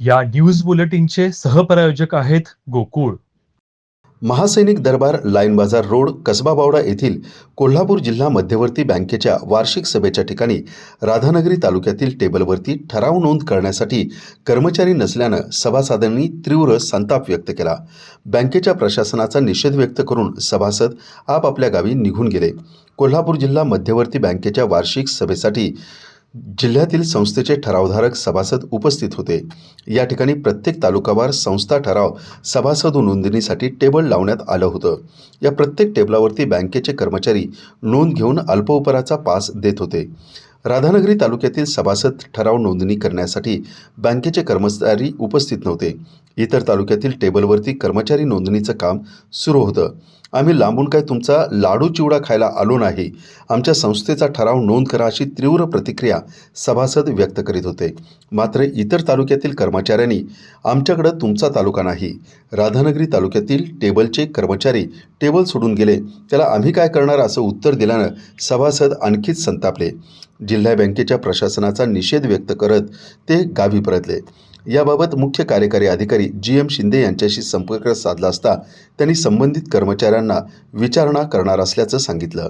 या न्यूज बुलेटिनचे सहप्रायोजक आहेत गोकुळ. महासैनिक दरबार लाईन बाजार रोड कसबा बावडा येथील कोल्हापूर जिल्हा मध्यवर्ती बँकेच्या वार्षिक सभेच्या ठिकाणी राधानगरी तालुक्यातील टेबलवरती ठराव नोंद करण्यासाठी कर्मचारी नसल्यानं सभासदांनी तीव्र संताप व्यक्त केला. बँकेच्या प्रशासनाचा निषेध व्यक्त करून सभासद आपापल्या गावी निघून गेले. कोल्हापूर जिल्हा मध्यवर्ती बँकेच्या वार्षिक सभेसाठी जिल्ह्यातील संस्थेचे ठरावधारक सभासद उपस्थित होते. या ठिकाणी प्रत्येक तालुकावार संस्था ठराव सभासद नोंदणीसाठी टेबल लावण्यात आलं होतं. या प्रत्येक टेबलावरती बँकेचे कर्मचारी नोंद घेऊन अल्पोपराचा पास देत होते. राधानगरी तालुक्यातील सभासद ठराव नोंदणी करण्यासाठी बँकेचे कर्मचारी उपस्थित नव्हते. इतर तालुक्यातील टेबलवरती कर्मचारी नोंदणीचं काम सुरू होतं. आम्ही लांबून काय तुमचा लाडू चिवडा खायला आलो नाही. आमच्या संस्थेचा ठराव नोंद करा अशी तीव्र प्रतिक्रिया सभासद व्यक्त करीत होते. मात्र इतर तालुक्यातील कर्मचाऱ्यांनी आमच्याकडं तुमचा तालुका नाही. राधानगरी तालुक्यातील टेबलचे कर्मचारी टेबल सोडून गेले. त्याला आम्ही काय करणार असं उत्तर दिल्यानं सभासद आणखीच संतापले. जिल्हा बँकेच्या प्रशासनाचा निषेध व्यक्त करत ते गावी परतले. याबाबत मुख्य कार्यकारी अधिकारी जी एम शिंदे यांच्याशी संपर्क साधला असता त्यांनी संबंधित कर्मचाऱ्यांना विचारणा करणार असल्याचं सांगितलं.